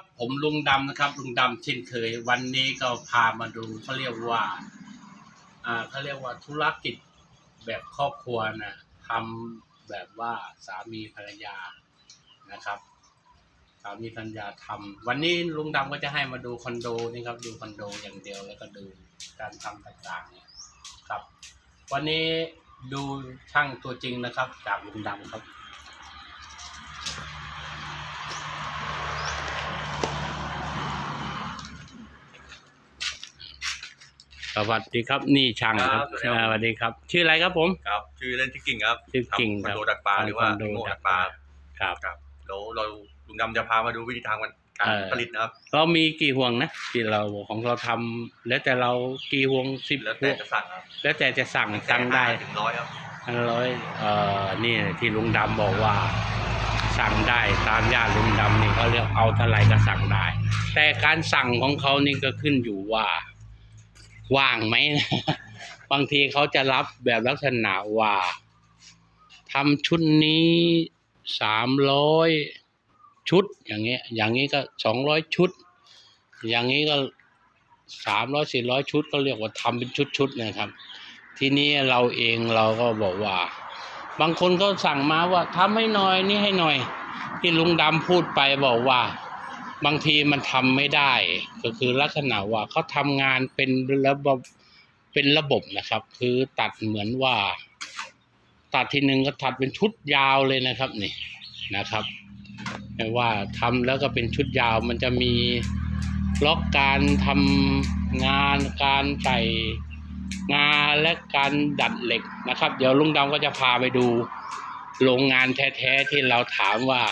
ครับผมลุงดำนะครับ ลุงดำเช่นเคย วันนี้ก็พามาดูเขาเรียกว่าอ่าเขาเรียกว่าธุรกิจแบบครอบครัวนะทำแบบว่าสามีภรรยานะครับ สามีภรรยาทำวันนี้ลุงดำก็จะให้มาดูคอนโดนี่ครับดูคอนโดอย่างเดียวแล้วก็ดูการทำต่างๆเนี่ยครับ วันนี้ดูช่างตัวจริงนะครับ จากลุงดำครับ วัสดีครับนี่ช่างครับครับสวัสดีครับอ่าสวัสดีครับ ชื่ออะไรครับผม ครับชื่อเล่นชื่อกิ่งครับชื่อกิ่งทำคอนโดครับดักปลาหรือว่าคอนโดโมดัดักกปปลาลา ครับ ครับเราเราลุงดำจะพามาดูวิธีทางการการเออ ผลิตนะครับเรามีกี่ห่วงนะที่เราของเราทำแล้วแต่เรากี่ห่วงสิบแล้วห่แต่วงจะสั่งครับแล้วแต่จะสั่งสั่งได้ถึงร้อยครับอันร้อยเอ่อนี่ที่ลุงดำบอกว่า สั่งได้ตามญาติลุงดำนี่เขาเรียกเอาเท่าไหร่ก็สั่งได้ แต่การสั่งของเขานี่ก็ขึ้นอยู่ว่า ว่างไหมนะบางทีเขาจะรับแบบลักษณะว่าทำชุดนี้สามร้อยชุด อย่างเงี้ย อย่างนี้ก็สองร้อยชุด อย่างนี้ก็สามร้อยสี่ร้อยชุดก็เรียกว่าทำเป็นชุดๆนะครับ ทีนี้เราเองเราก็บอกว่า บางคนก็สั่งมาว่าทำให้หน่อยนี่ให้หน่อย ที่ลุงดำพูดไปบอกว่า บางทีมันทำไม่ได้ ก็คือลักษณะว่าเขาทำงานเป็นระบบเป็นระบบนะครับ คือตัดเหมือนว่า ตัดทีหนึ่งก็ตัดเป็นชุดยาวเลยนะครับนี่นะครับไม่ว่าทำแล้วก็เป็นชุดยาวมันจะมีล็อกการทำงานการใส่งาและการดัดเหล็กนะครับ เดี๋ยวลุงดำก็จะพาไปดูโรงงานแท้ๆที่เราถามว่า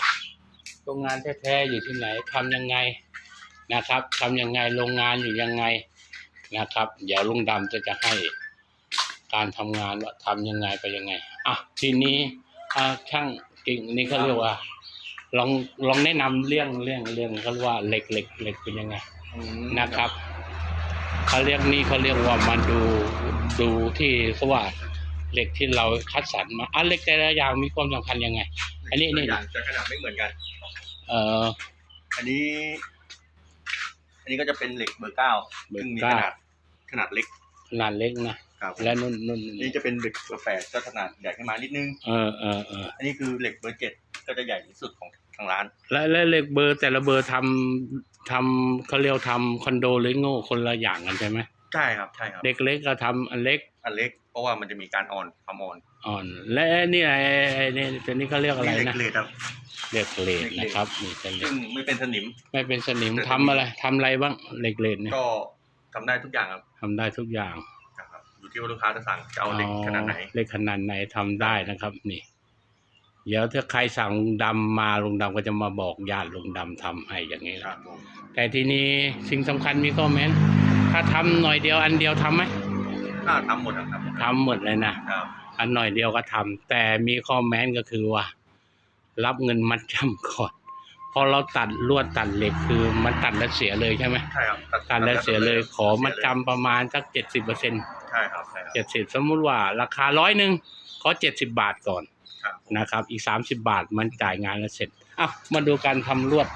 โรงงานแท้ๆอยู่ที่ไหนทำยังไงนะครับทำยังไงโรงงานอยู่ยังไงนะครับ เดี๋ยวลุงดำจะจะให้การทำงานว่าทำยังไงไปยังไงอะทีนี้อ่าช่างกิ่งนี่เขาเรียกว่า ลองลองแนะนำเรื่องเรื่องเรื่องเขาเรียกว่าเหล็กเหล็กเหล็กเป็นยังไงนะครับเขาเรียกนี่เขาเรียกว่ามาดูดูที่เขาว่าเหล็กที่เราคัดสรรมาอะเหล็กแต่ละอย่างมีความสำคัญยังไง อันนี้นี่ตัวอย่างจะขนาดไม่เหมือนกัน เอ่ออันนี้ อันนี้ก็จะเป็นเหล็กเบอร์เก้าเบอร์ซึ่งมีเก้าขนาดขนาดเล็กขนาดเล็กนะ ครับและนุ่นนุ่นอันนี้จะเป็นเหล็กเบอร์แปดก็ขนาดใหญ่ขึ้นมานิดนึง เออเออเอออันนี้คือเหล็กเบอร์เจ็ดก็จะใหญ่ที่สุดของทางร้าน และและเลขเบอร์แต่ละเบอร์ทำทำเขาเรียกทำคอนโดหรือโง่คนละอย่างกันใช่ไหม ใช่ครับใช่ครับเด็กเล็กก็ทำอันเล็กอันเล็กเพราะว่ามันจะมีการอ่อนความอ่อนอ่อน และนี่ไอ้ไอ้นี่ตัวนี้เขาเรียกอะไรเหล็กนะเลดครับเรียกเลดนะครับนี่เป็นเหล็ซึ่กงไม่เป็นสนิม ไม่เป็นสนิมทำอะไรทำอะไรบ้างเหล็กเลดเนี่ยก็ทำได้ทุกอย่างครับทำได้ทุกอย่างครับ อยู่ที่ว่าลูกค้าจะสั่งจะเอาเหล็กขนาดไหน อ๋อเหล็กขนาดไหนทำได้นะครับ นี่ เดี๋ยวถ้าใครสั่งลุงดำมาลุงดำก็จะมาบอกญาติลุงดำทำให้อย่างนี้คนะรับผมแต่ทีนี้สิ่งสำคัญมีข้อแม้น ถ้าทำหน่อยเดียวอันเดียวทำไหมถ้าทำหมดอะครับทำหมดเลยนะ ครับ อันหน่อยเดียวก็ทำแต่มีข้อแม้นก็คือว่า รับเงินมัดจำก่อนพอเราตัดลวดตัดเหล็กคือมันตัดแล้วเสียเลยใช่ไหมใช่ครับตัดแล้วเสียเลยขอมัดจำประมาณสักเจ็ดสิบเปอร์เซ็นต์ใช่ครับใช่ครับเจ็ดสิบสมมุติว่าราคาร้อยหนึ่งขอเจ็ดสิบบาทก่อนครับนะครับ อีกสามสิบบาทมันจ่ายงานแล้วเสร็จอะมาดูการทำลวด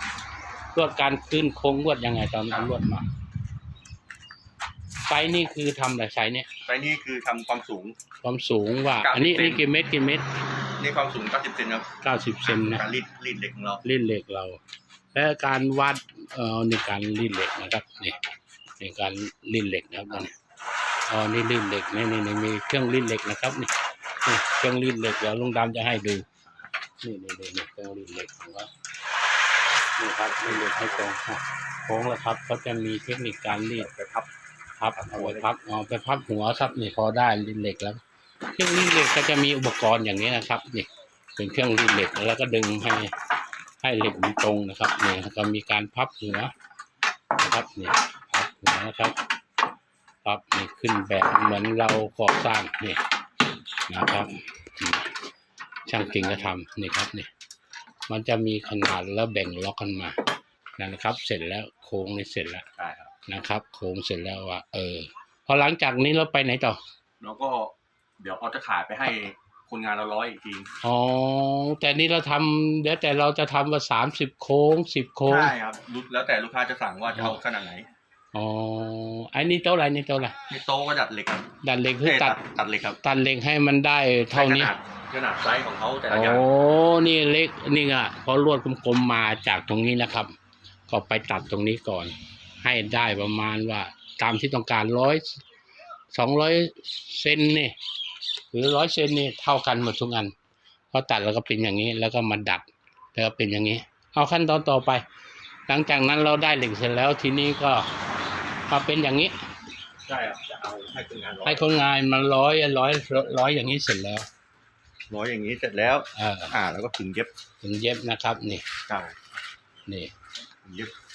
ลวดการขึ้นโค้งลวดยังไงตอนเอาลวดมาไซส์นี่คือทำอะไรไซส์เนี่ยไซส์นี้คือทำความสูง ความสูงว่าเก้าสิบอันนี้เซน นี่กี่เมตรกี่เมตรนี่ความสูง 90เซนครับเก้าสิบเซนนะการรีดรีดเหล็กของเรารีดเหล็กเรา และการวัดเอ่อในการรีดเหล็กนะครับนี่ในการรีดเหล็กนะครับนี่อ๋อนี่รีดเหล็กนี่นี่นี่มีเครื่องรีดเหล็กนะครับนี่นี่เครื่องรีดเหล็กเดี๋ยวลุงดำจะให้ดูนี่นี่นี่นี่เครื่องรีดเหล็กของเรานี่ครับรีดเหล็กให้ตรงอะโค้งแล้วครับเขาจะมีเทคนิคการรีด ไปพับ พับเอาไว้พับเอาไปพับหัวครับนี่พอได้รีดเหล็กแล้ว เครื่องรีดเหล็กก็จะมีอุปกรณ์อย่างนี้นะครับนี่เป็นเครื่องรีดเหล็กแล้วก็ดึงให้ให้เหล็กมันตรงนะครับนี่แล้วก็มีการพับหัวนะครับนี่พับหัวนะครับพับนี่ขึ้นแบบเหมือนเราก่อสร้างนี่นะครับนี่ช่างกิ่งก็ทำนี่ครับนี่มันจะมีขนาดแล้วแบ่งล็อกกันมานั่นนะครับ เสร็จแล้วโค้งนี่เสร็จแล้วใช่ครับ นะครับโค้งเสร็จแล้วว่าเออ พอหลังจากนี้เราไปไหนต่อ แล้วก็เดี๋ยวเอาตะข่ายไปให้คนงานเราร้อยอีกทีอ๋อแต่นี่เราทำเดี๋ยวแต่เราจะทำว่าสามสิบโค้งสิบโค้งใช่ครับรู้แล้วแต่ลูกค้าจะสั่งว่าจะเอาขนาดไหนอ๋อไอ้นี่เท่าไหร่นี่เท่าไหร่มีโต๊ะก็ดัดเหล็กครับดัดเหล็กคือเอ้ยตัดตัดเหล็กครับตัดเหล็กให้มันได้เท่านี้ขนาดขนาดไซส์ของเขาแต่ละโอ้อย่างนี่เล็ก นี่ไงพอลวดกลมๆมาจากตรงนี้นะครับ ก็ไปตัดตรงนี้ก่อน ให้ได้ประมาณว่าตามที่ต้องการร้อยสองร้อยเซนนี่หรือร้อยเซนนี่เท่ากันหมดทุกอันพอตัดแล้วก็เป็นอย่างนี้แล้วก็มาดัดแล้วก็เป็นอย่างนี้ เอาขั้นตอนต่อไป หลังจากนั้นเราได้เหล็กเสร็จแล้วทีนี้ก็มาเป็นอย่างนี้ใช่ครับจะเอาให้คนงานร้อยให้คนงานมาร้อยร้อยร้อยอย่างนี้เสร็จแล้วร้อยอย่างนี้เสร็จแล้วเอออ่าแล้วก็ขึงเย็บถึงเย็บนะครับ นี่ใช่นี่ขึงเย็บขึง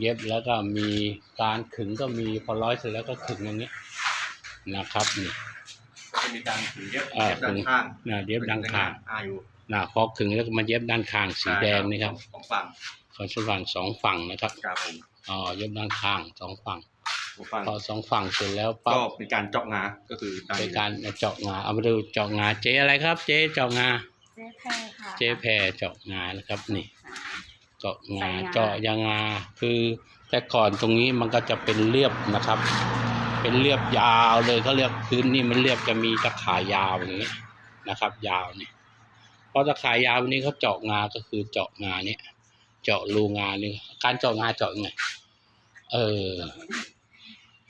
เย็บแล้วก็มีการขึงก็มีพอร้อยเสร็จแล้วก็ขึงอย่างนี้นะครับนี่ก็จะมีการขึงเย็บอ่าเย็บด้านข้างนะเย็บด้านข้างอ่าอยู่นะพอขึงแล้วก็มาเย็บด้านข้างสีแดงนี่ครับของฝั่งขอนสว่างสองฝั่งนะครับครับผมอ๋อเย็บด้านข้างสองฝั่งของฝั่งพอสองฝั่งเสร็จแล้วก็ปั๊บเป็นการเจาะงาก็คือเป็นการเจาะงาเอามาดูเจาะงาเจ๊อะไรครับ เจ๊เจาะงาเจ๊แพรค่ะเจ๊แพรเจาะงานะครับนี่เจาะงาใส่งาเจาะยางงาคือแต่ก่อนตรงนี้มันก็จะเป็นเรียบนะครับ เป็นเรียบยาวเลยเขาเรียกพื้นนี่มันเรียบจะมีตะข่ายยาวอย่างนี้นะครับ ยาวนี่พอตะข่ายยาวนี้เขาเจาะงาก็คือเจาะงาเนี่ย เจาะรูงานี่การเจาะงาเจาะยังไงเออ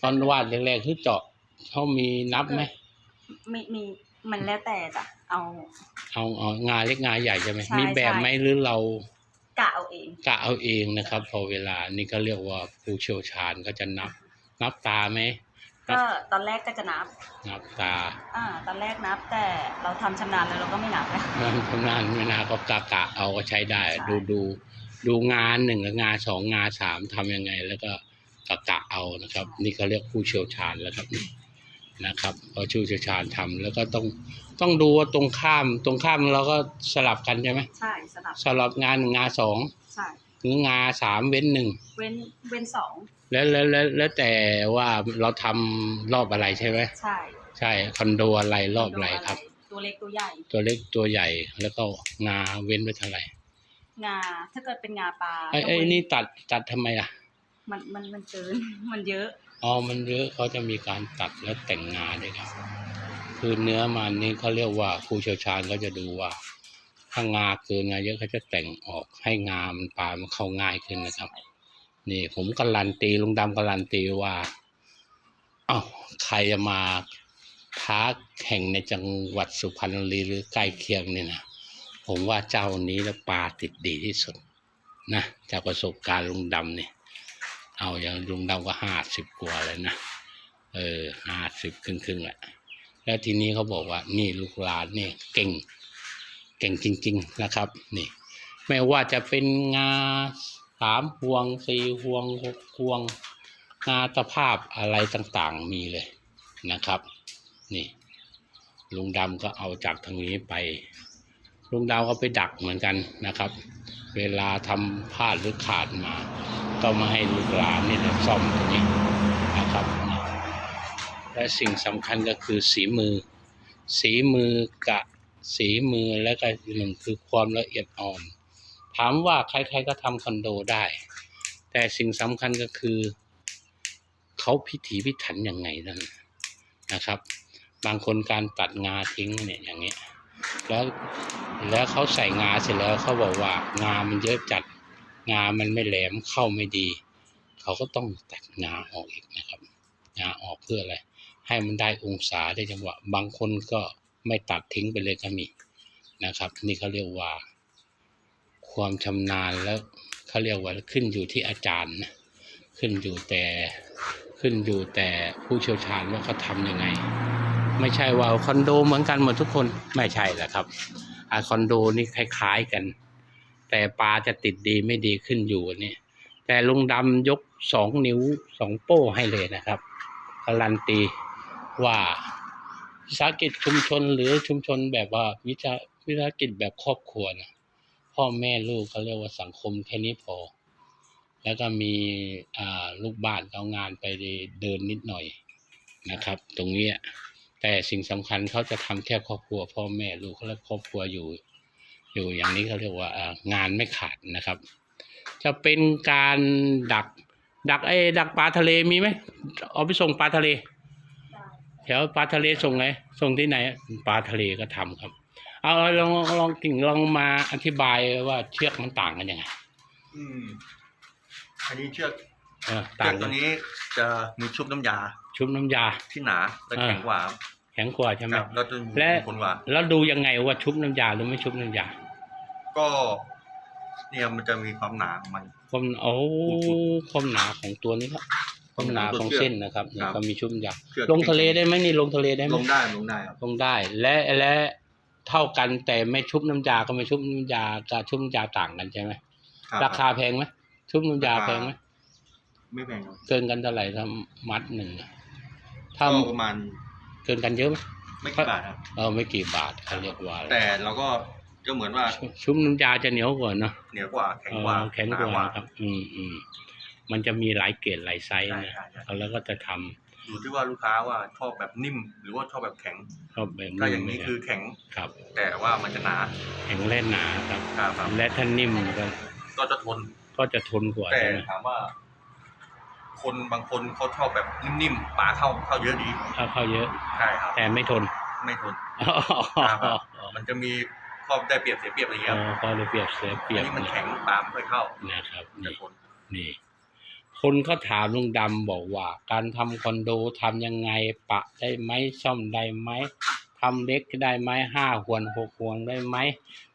ตอนวาดแรกๆคือเจาะเขามีนับไหมมีมีมันแล้วแต่จ้ะเอา เอาเอางาเล็กงาใหญ่ใช่ไหมใช่มีแบบไหมหรือเรา กะเอาเองกะเอาเองนะครับ พอเวลานี่ก็เรียกว่าผู้เชี่ยวชาญก็จะนับ นับตาไหมก็ตอนแรกก็จะนับ นับตา อ่า ตอนแรกนับแต่เราทำชำนาญแล้วเราก็ไม่นับแล้วมันทำงานไม่นานก็กะกะเอาก็ใช้ได้ใช่ดูดูดูงานหนึ่งกับงานสองงานสามทำยังไง แล้วก็กะกะเอานะครับ นี่ก็เรียกผู้เชี่ยวชาญแล้วครับ นี่นะครับพอผู้เชี่ยวชาญทำแล้วก็ต้องต้องดูว่าตรงข้ามตรงข้ามเราก็สลับกันใช่ไหมใช่สลับสลับงานหนึ่งงานสองใช่หรืองานสามเว้นหนึ่งเว้นเว้นสองแล้วแล้วแล้วแล้วแต่ว่าเราทำรอบอะไรใช่ไหมใช่ใช่คอนโดอะไรรอบอะไรครับ ตัวเล็กตัวใหญ่ ตัวเล็กตัวใหญ่แล้วก็งาเว้นไว้เท่าไหร่งาถ้าเกิดเป็นงาปลาไอ้ไอ้ก็เว้นี่ตัดตัดทำไมอะ มันมันมันเกิน มันเยอะอ๋อมันเยอะเขาจะมีการตัดแล้วแต่งงาด้วยครับ คือเนื้อมันนี่เขาเรียกว่าผู้เชี่ยวชาญเขาจะดูว่า ถ้างาเกินงาเยอะเขาจะแต่งออกให้งามันปลามันเข้าง่ายขึ้นนะครับ นี่ผมการันตีลุงดำการันตีว่าเอ้าวใครจะมาท้าแข่งในจังหวัดสุพรรณบุรีหรือใกล้เคียงเนี่ยนะผมว่าเจ้านี้แล้วปลาติดดีที่สุดนะจากประสบการณ์ลุงดำเนี่ย เอาอย่างลุงดำก็ห้าสิบกว่าเลยนะ เออห้าสิบครึ่งครึ่งแหละ แล้วทีนี้เขาบอกว่า นี่ลูกหลานเนี่ยเก่ง เก่งจริง ๆนะครับ นี่ ไม่ว่าจะเป็นงาสามพวงสี่พวงหกพวง งาตะภาพอะไรต่างๆมีเลยนะครับ นี่ลุงดำก็เอาจากทางนี้ไป ลุงดำก็ไปดักเหมือนกันนะครับ เวลาทำพลาดหรือขาดมา ก็มาให้ลูกหลานนี่ซ่อมตรงนี้นะครับ และสิ่งสำคัญก็คือสีมือ สีมือกับสีมือและก็หนึ่งคือความละเอียดอ่อน ถามว่าใครๆก็ทำคอนโดได้ แต่สิ่งสำคัญก็คือเขาพิถีพิถันยังไงนั่นนะครับ บางคนการตัดงาทิ้งเนี่ยอย่างเงี้ยแล้ว แล้วเขาใส่งาเสร็จแล้วเขาบอกว่างามันเยอะจัดงามันไม่แหลมเข้าไม่ดี เขาก็ต้องตัดงาออกอีกนะครับงาออกเพื่ออะไร ให้มันได้องศาได้จังหวะ บางคนก็ไม่ตัดทิ้งไปเลยก็มีนะครับ นี่เขาเรียกว่า ความชำนาญแล้วเขาเรียกว่าขึ้นอยู่ที่อาจารย์นะขึ้นอยู่แต่ขึ้นอยู่แต่ผู้เชี่ยวชาญว่าเขาทำยังไง ไม่ใช่ว่าคอนโดเหมือนกันหมดทุกคนไม่ใช่แหละครับ คอนโดนี่คล้ายๆกัน แต่ปลาจะติดดีไม่ดีขึ้นอยู่นี่แต่ลุงดำยกสองนิ้วสองโป้ให้เลยนะครับการันตีว่าวิสาหกิจชุมชนหรือชุมชนแบบว่าวิชาวิสาหกิจแบบครอบครัวนะพ่อแม่ลูกเขาเรียกว่าสังคมแค่นี้พอ แล้วก็มีลูกบ้านเอางานไปเดินนิดหน่อยนะครับ ตรงนี้ แต่แต่สิ่งสำคัญเขาจะทำแค่ครอบครัวพ่อแม่ลูกและครอบครัวอยู่ อยู่อย่างนี้เขาเรียกว่าอ่างานไม่ขาดนะครับ จะเป็นการดักดักไอ้ดักปลาทะเลมีไหมเอาไปส่งปลาทะเลแถวปลาทะเลส่งไงส่งที่ไหนปลาทะเลก็ทำครับเอาเอาลองลองกิ่งลองมาอธิบายว่าเชือกมันต่างกันยังไงอืมอันนี้เชือกเออเชืต่าองกกัตัวนนี้จะมีชุบน้ำยา ชุบน้ำยาที่หนาและแข็งกว่า แข็งกว่าใช่ไหมครับแล้วจะมีและคนกว่า แล้วดูยังไงว่าชุบน้ำยาหรือไม่ชุบน้ำยา ก็เนี่ยมันจะมีความหนาของมันความโอ้ความหนาของตัวนี้ครับความหนาของเส้นนะครับเนี่ยครับก็มีชุบน้ำยาเชือกลงทะเลได้ไหมนี่ลงทะเลได้ไหมลงได้ลงได้ครับลงได้ และและเท่ากันแต่ไม่ชุบน้ำยาก็ไม่ชุบน้ำยากับชุบน้ำยาต่างกันใช่ไหมครับราคาแพงไหมชุบน้ำยาราคาแพงไหมไม่แพงครับเกินกันเท่าไหร่ถ้ามัดหนึ่งอะถ้าก็ประมาณ เกินกันเยอะไหมไม่กี่บาทครับเออไม่กี่บาทเขาเรียกว่า แต่เราก็ก็เหมือนว่า ชุบน้ำยาจะเหนียวกว่าเนอะเหนียวกว่าแข็งเอกว่าอแข็งกว่าหนนะครับ อืมอืมมันจะมีหลายเกรดหลายไซส์ใช่นะใช่ใช่แล้วก็จะทำอยู่ที่ว่าลูกค้าว่าชอบแบบนิ่ม หรือว่าชอบแบบแข็งชอบแบบถ้าอย่างนี้คือแข็งครับ แต่ว่ามันจะหนาแข็งและหนาครับครับครับและถ้านิ่มก็ก็จะทนก็จะทนกว่าแต่ใช่ไหมถามว่า คนบางคนเขาชอบแบบนิ่มๆปลาเข้าเข้าเยอะดีถ้าเข้าเยอะใช่ครับแต่ไม่ทนไม่ทนครับมันจะมีข้อได้เปรียบเสียเปรียบอะไรอย่างเอเงี้ยอก็เลยเปรียบเสียเปรียอับนนี้มันแข็งปลาไม่ค่อยเข้านะครับจะนี่ทนนี่คนเขาถามลุงดำบอกว่า การทำคอนโดทำยังไงปะได้ไหมซ่อมได้ไหมทำเล็กได้ไหมห้าห่วนหกห่วงได้ไหม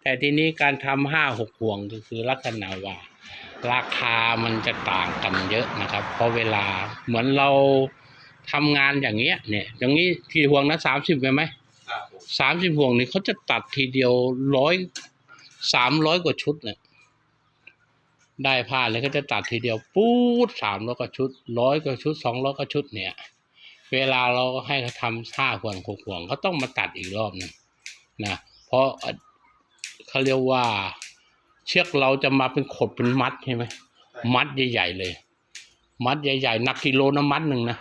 แต่ทีนี้การทำห้าหกห่วงก็คือลักษณะว่า ราคามันจะต่างกันเยอะนะครับ เพราะเวลาเหมือนเราทำงานอย่างเงี้ยเนี่ย อย่างนี้ที่ห่วงนะสามสิบไหมครับผมสามสิบห่วงนี่เขาจะตัดทีเดียวร้อยสามร้อยกว่าชุดเนี่ยได้ผ้าเลยก็จะตัดทีเดียวปูดสามร้อยกว่าชุดร้อยกว่าชุดสองร้อยกว่าชุดเนี่ย เวลาเราให้เขาทำห้าห่วงหกห่วงเขาต้องมาตัดอีกรอบหนึงนะเพราะเขาเรียกว่า เชือกเราจะมาเป็นขดเป็นมัดใช่ไหมมัดใหญ่ๆเลย มัดใหญ่ๆหนักกิโลนะมัดหนึ่งนะ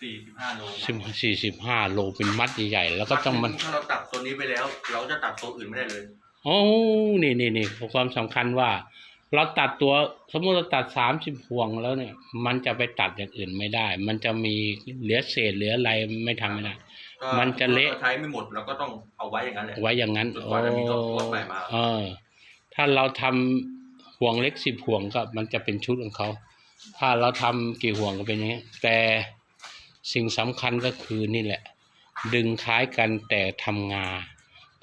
สี่สิบห้าโลสิบสี่สิบห้าโลเป็นมัดใหญ่ๆแล้วก็ต้องมันถ้าเราตัดตัวนี้ไปแล้ว เราจะตัดตัวอื่นไม่ได้เลยโอ้นี่นี่นี่ความสำคัญว่า เราตัดตัวสมมติเราตัดสามสิบห่วงแล้วเนี่ย มันจะไปตัดอย่างอื่นไม่ได้ มันจะมีเหลือเศษเหลืออะไรไม่ทำไม่ได้ก็มันจะเละถ้าราใช้ไม่หมดเราก็ต้องเอาไว้อย่างนั้นแหละไว้อย่างนั้นจนกโอ้ว่าจะมีตัวตัวใหม่มาเออ ถ้าเราทำห่วงเล็กสิบห่วงก็มันจะเป็นชุดของเขา ถ้าเราทำกี่ห่วงก็เป็นอย่างนี้ แต่สิ่งสำคัญก็คือนี่แหละ ดึงคล้ายกันแต่ทำงา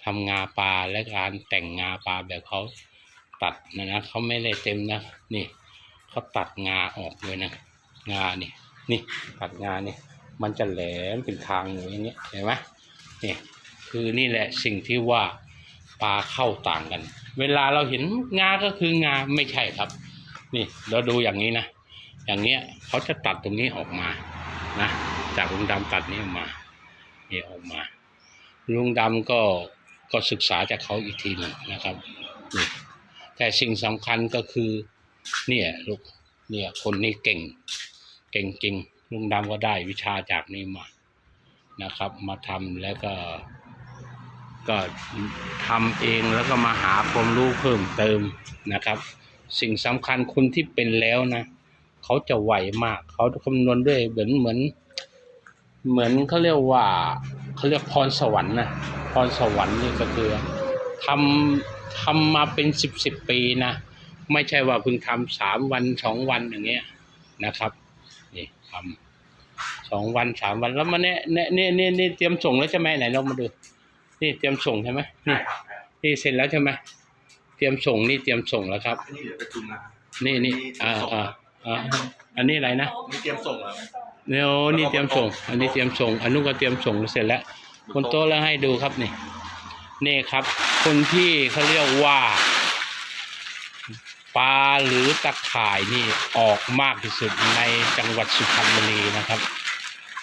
ทำงาปลาและการแต่งงาปลาแบบเขาตัดนะนะเขาไม่ได้เต็มนะนี่เขาตัดงาออกเลยนะงานี่นี่ตัดงานี่มันจะแหลมเป็นทางอยู่อย่างเงี้ยเห็นไหมนี่คือนี่แหละสิ่งที่ว่า ปลาเข้าต่างกัน เวลาเราเห็นงาก็คืองาไม่ใช่ครับ นี่เราดูอย่างนี้นะ อย่างเงี้ยเขาจะตัดตรงนี้ออกมานะจากลุงดำตัดนี้ออกมานี่ออกมา ลุงดำก็ก็ศึกษาจากเขาอีกทีหนึ่งนะครับนี่แต่สิ่งสำคัญก็คือเนี่ยลูกเนี่ยคนนี้เก่ง เก่งจริงลุงดำก็ได้วิชาจากนี้มานะครับ มาทำแล้วก็ ก็ทำเองแล้วก็มาหาความรู้เพิ่มเติมนะครับ สิ่งสำคัญคนที่เป็นแล้วนะเขาจะไวมาก เขาคำนวณด้วยเหมือนเหมือน เหมือนเขาเรียกว่าเขาเรียกพรสวรรค์นะพรสวรรค์นี่ก็คือทำทำมาเป็นสิบสิบปีนะไม่ใช่ว่าเพิ่งทำสามวันสองวันอย่างเงี้ยนะครับนี่ทำสองวันสามวันแล้วมาเนี่ยเนี่ยเนี่ยเนี่ยเตรียมส่งแล้วใช่ไหมไหนลองมาดู นี่เตรียมส่งใช่ไหมใช่นี่ครับใช่ครับนี่เสร็จแล้วใช่ไหมเตรียมส่งนี่เตรียมส่งแล้วครับอันนี้เหลือประจุนะนี่นี่อัอ่าส่งอ่าอ่าอันนี้อะไรนะนี่เตรียมส่งแล้วเดี๋ยวนี่เตรียมส่ง อันนี้เตรียมส่ง อันนู้นก็เตรียมส่งเสร็จแล้วบนโต๊ะแล้วให้ดูครับนี่นี่ครับ คนที่เขาเรียกว่าปลาหรือตะข่ายนี่ออกมากที่สุดในจังหวัดสุพรรณบุรีนะครับ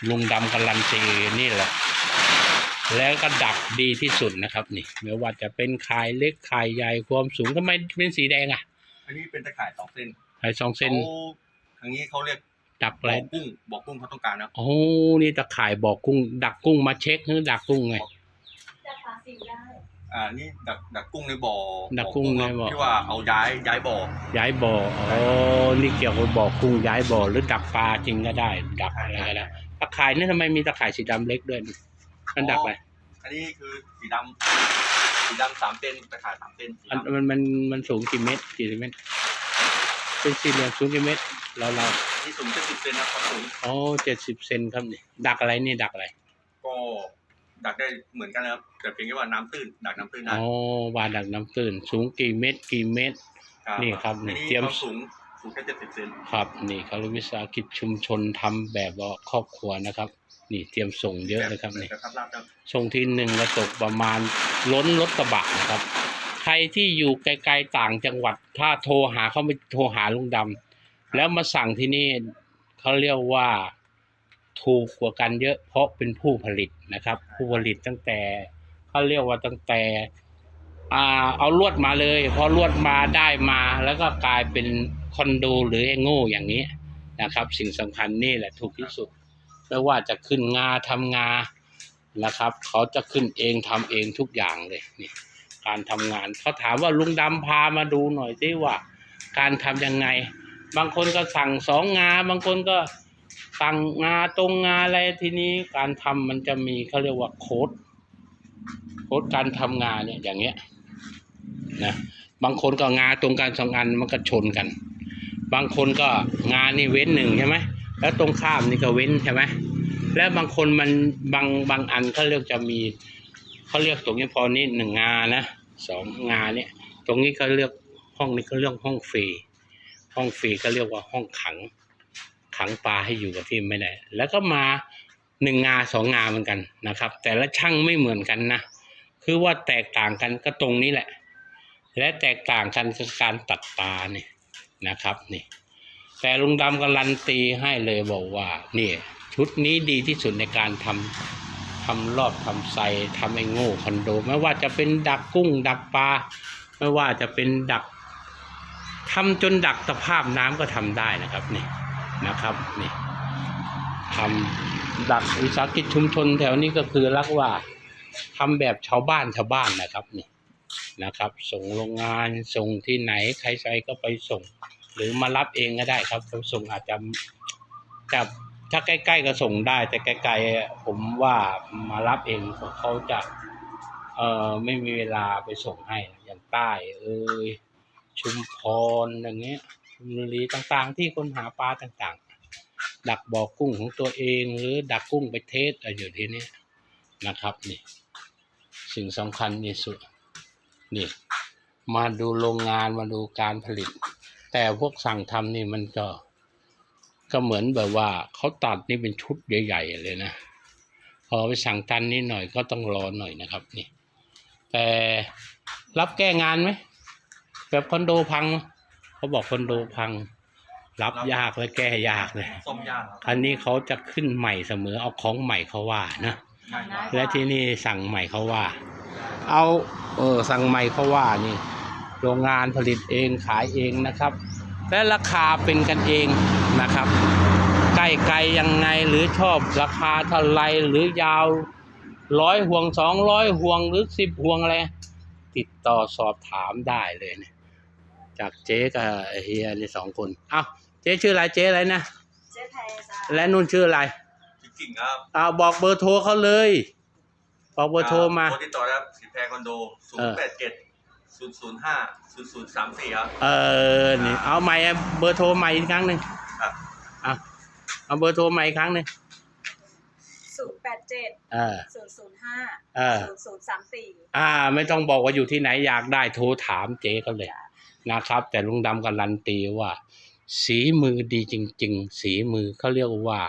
ลุงดำกัลันตีนี่แหละ แล้วก็ดักดีที่สุดนะครับ นี่ไม่ว่าจะเป็นข่ายเล็กข่ายใหญ่ความสูงทำไมเป็นสีแดงอะ อันนี้เป็นตะข่ายสองเส้นข่ายสองเส้นขาทางนี้เขาเรียกดักบอะไรอกกุ้งบอกกุ้งเขาต้องการนะโอ้นี่ตะข่ายบอกกุ้ง ดักกุ้งมาเช็คหรือดักกุ้งไงจะพาสิวได้อ่านี่ดักดักกุ้งในบ่อดักกุ้งในบ่อที่ว่าเอาย้ายย้ายบ่อย้ายบ่ออ๋อนี่เกี่ยวกับบ่อกุ้งย้ายบ่อหรือดักปลาจริงก็ได้ ดักอะไรก็ได้ตะข่ายนี่ทำไมมีตะข่ายสีดำเล็กด้วย นี่มันดักอะไรอันนี้คือสีดำสีดำสามเซนตะข่ายสามเซนสีอันดำมันมันมันสูงกี่เมตรกี่เมตร เป็นสี่เหลี่ยมสูงกี่เมตร เราเราอันนี่สูงแค่สิบเซนนะครับสูงอ๋อเจ็ดสิบเซนครับนี่ดักอะไรนี่ดักอะไร ก็ดักได้เหมือนกันนะครับแต่เพียงแค่ว่าน้ำตื้นดักน้ำตื้นได้อ๋อวาดักน้ำตื้น สูงกี่เมตร กี่เมตร นี่ครับอันนี่นี้เตรียมความสูงสูงแค่เจ็ดสิบเซนครับ นี่เขาเรียกวิสาหกิจชุมชนทำแบบว่าครอบครัวนะครับ นี่เตรียมส่งเยอะเลยครับนี่กระทับลาบครับส่งทีหนึ่งกระตกประมาณล้นรถกระบะนะครับ ใครที่อยู่ไกลๆต่างจังหวัดถ้าโทรหาเขาไม่โทรหาลุงดำแล้วมาสั่งที่นี่เขาเรียกว่าถูกกว่ากันเยอะเพราะเป็นผู้ผลิตนะครับ ผู้ผลิตตั้งแต่เขาเรียกว่าตั้งแต่อ่าเอาลวดมาเลยพอลวดมาได้มาแล้วก็กลายเป็นคอนโดหรือไอ้โง่อย่างนี้นะครับ สิ่งสำคัญนี่แหละถูกที่สุด ไม่ว่าจะขึ้นงาทำงานะครับ เขาจะขึ้นเองทำเองทุกอย่างเลยนี่การทำงานเขาถามว่าลุงดำพามาดูหน่อยสิว่า การทำยังไง บางคนก็สั่งสองงา บางคนก็สั่งงาตรงงาอะไรทีนี้การทำมันจะมีเขาเรียกว่าโค้ดโค้ดการทำงานเนี่ยอย่างเงี้ยนะบางคนก็งาตรงกันสองอันมันก็ชนกัน บางคนก็งานนี่เว้นหนึ่งใช่ไหม แล้วตรงข้ามนี่ก็เว้นใช่ไหมแล้วบางคนมันบางบางอันเขาเรียกจะมีเขาเรียกตรงนี้พอนี่หนึ่งงานะสองงานเนี่ย ตรงนี้เขาเรียกห้องนี้เขาเรียกห้องฟรีห้องฟรีก็เรียกว่าห้องขัง ขังปลาให้อยู่กับที่ไม่ได้แล้วก็มาหนึ่งงาสองงาเหมือนกันนะครับ แต่ละช่างไม่เหมือนกันนะคือว่าแตกต่างกันก็ตรงนี้แหละ และแตกต่างกันคือการตัดตาเนี่ยนะครับนี่ แต่ลุงดำการันตีให้เลยบอกว่านี่ชุดนี้ดีที่สุดในการทำทำรอบทำไซทำไอ้โง่คอนโด ไม่ว่าจะเป็นดักกุ้ง ดักปลาไม่ว่าจะเป็นดักทำจนดักตะภาพน้ำก็ทำได้นะครับนี่นะครับนี่ทำดักวิสาหกิจชุมชนแถวนี้ก็คือรักว่าทำแบบชาวบ้านชาวบ้านนะครับนี่นะครับ ส่งโรงงานส่งที่ไหนใครใช้ก็ไปส่ง หรือมารับเองก็ได้ครับเขาส่งอาจจะจะถ้าใกล้ๆก็ส่งได้ แต่ไกลๆผมว่ามารับเองเขาจะเอ่อไม่มีเวลาไปส่งให้อย่างใต้ เอ่ยชุมพรอย่างเงี้ยชลบุรีต่างๆ ที่คนหาปลาต่างๆ ดักบ่อกุ้งของตัวเองหรือดักกุ้งไปเทสอะไรอยู่ที่นี้นะครับนี่สิ่งสำคัญที่สุดนี่มาดูโรงงานมาดูการผลิต แต่พวกสั่งทำนี่มันก็ ก็เหมือนแบบว่าเขาตัดนี่เป็นชุดใหญ่ๆเลยนะ พอไปสั่งตันนิดหน่อยก็ต้องรอหน่อยนะครับนี่ แต่รับแก้งานไหมแบบคอนโดพังไหมเขาบอกคอนโดพัง รับยากและแก้ยากเลยส้มย่างครับอันนี้เขาจะขึ้นใหม่เสมอเอาของใหม่เขาว่านะง่ายกว่าและที่นี่สั่งใหม่เขาว่า เอา เออสั่งใหม่เขาว่านี่ โรงงานผลิตเองขายเองนะครับ และราคาเป็นกันเองนะครับใกล้ไกลยังไงหรือชอบราคาเท่าไรหรือยาวร้อยห่วงสองร้อยห่วงหรือสิบห่วงอะไรติดต่อสอบถามได้เลยเนี่ยจากเจ๊กับเฮียนี่สองคนเอ้าเจ๊ชื่ออะไรเจ๊อะไรนะเจ๊ไทยจ้ะและนุ่นชื่ออะไรจริงๆครับเอาบอกเบอร์โทรเขาเลย บอกเบอร์โทรมาโทรติดต่อนะครับสีแพรคอนโดศูนเอย์อแปดเจ็ด ศูนย์ศูนย์ห้าศูนย์ศูนย์สามสี่ครับ เออนี่เอาใหม่เบอร์โทรใหม่อีกครั้งหนึ่งครับเอาเอาเบอร์โทรใหม่อีกครั้งหนึ่งศูนย์แปดเจ็ดเออ ศูนย์ศูนย์ห้าเออ ศูนย์ศูนย์สามสี่อ่า ไม่ต้องบอกว่าอยู่ที่ไหนอยากได้โทรถามเจ๊เขาเลยนะครับ แต่ลุงดำการันตีว่า สีมือดีจริง ๆ สีมือเขาเรียกว่า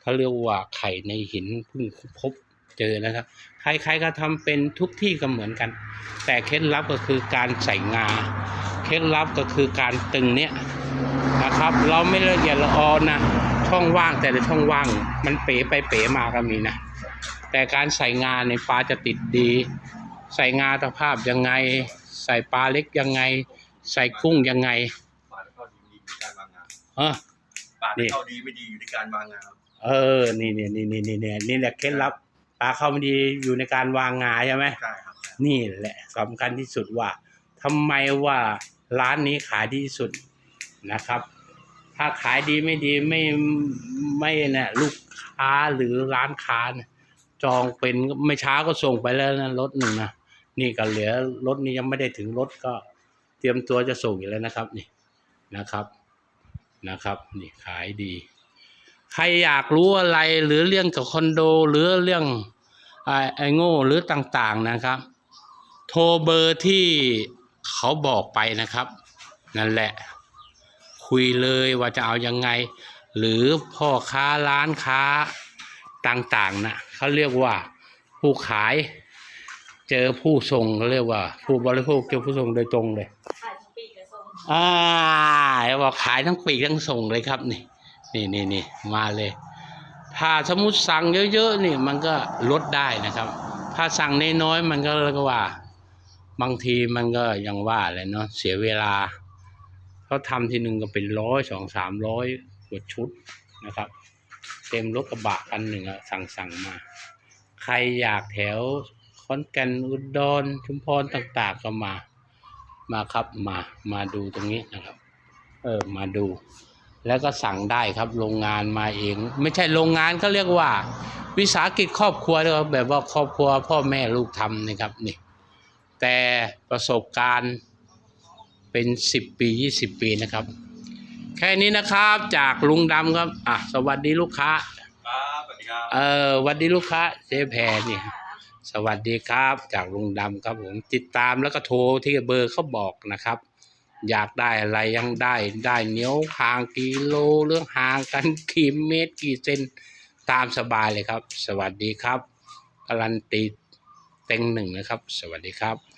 เขาเรียกว่าไข่ในหินเพิ่งพบ เจอนะครับใครๆก็ทำเป็นทุกที่ก็เหมือนกัน แต่เคล็ดลับก็คือการใส่งา เคล็ดลับก็คือการตึงเนี้ยนะครับ เราไม่ละเอียดละออนะช่องว่างแต่ละช่องว่าง มันเป๋ไปเป๋มาก็มีนะ แต่การใส่งาในปลาจะติดดี ใส่งาตะภาพยังไง ใส่ปลาเล็กยังไง ใส่กุ้งยังไงฝาแล้วก็ดีมีการวางงานเออปลานี่เข้าดีไม่ดีอยู่ที่การวางงานครับเออนี่นี่นี่นี่นี่นี่นี่แหละเคล็ดลับ ปลาเข้าไม่ดีอยู่ในการวางงาใช่ไหมใช่ครับนี่แหละสำคัญที่สุดว่าทำไมว่าร้านนี้ขายดีที่สุดนะครับ ถ้าขายดีไม่ดีไม่ไม่เนี่ยลูกค้าหรือร้านค้าเนี่ยจองเป็นไม่ช้าก็ส่งไปแล้วนะรถหนึ่งนะนี่ก็เหลือรถนี้ยังไม่ได้ถึงรถก็เตรียมตัวจะส่งอยู่แล้วนะครับนี่นะครับนะครับ นี่ขายดี ใครอยากรู้อะไรหรือเรื่องกับคอนโด หรือเรื่อง ไอ้ไอโง่หรือต่างๆนะครับ โทรเบอร์ที่เขาบอกไปนะครับ นั่นแหละ คุยเลยว่าจะเอายังไง หรือพ่อค้าร้านค้าต่างๆนะเขาเรียกว่าผู้ขาย เจอผู้ส่งเขาเรียกว่า ผู้บริโภคเจอผู้ส่งโดยตรงเลยขายทุกปีกระทรงอ่าบอกขายทั้งปีกทั้งส่งเลยครับนี่ นี่นี่นี่มาเลย ถ้าสมมติสั่งเยอะๆนี่มันก็ลดได้นะครับ ถ้าสั่งน้อยๆมันก็เรียกว่า บางทีมันก็ยังว่าแหละเนาะเสียเวลาเขาทำทีหนึ่งก็เป็นร้อยสองสามร้อยกว่าชุดนะครับ เต็มรถกระบะคันหนึ่งอะสั่งสั่งมา ใครอยากแถวขอนแก่นอุดรชุมพรต่างๆก็มา มาครับมามาดูตรงนี้นะครับ เออมาดู แล้วก็สั่งได้ครับโรงงานมาเอง ไม่ใช่โรงงานก็เรียกว่า วิสาหกิจครอบครัวนะครับแบบว่าครอบครัวพ่อแม่ลูกทำนะครับนี่แต่ประสบการณ์เป็นสิบปียี่สิบปีนะครับ แค่นี้นะครับจากลุงดำครับอะสวัสดีลูกค้าครับสวัสดีครับเออสวัสดีลูกค้าเจ๊แพรนี่สวัสดีครับจากลุงดำครับผมติดตามแล้วก็โทรที่เบอร์เขาบอกนะครับ อยากได้อะไรยังได้ได้เนียวห่างกี่โลเรื่องห่างกันกี่เมตรกี่เซนตามสบายเลยครับ สวัสดีครับการันตีเต็งหนึ่งนะครับ สวัสดีครับ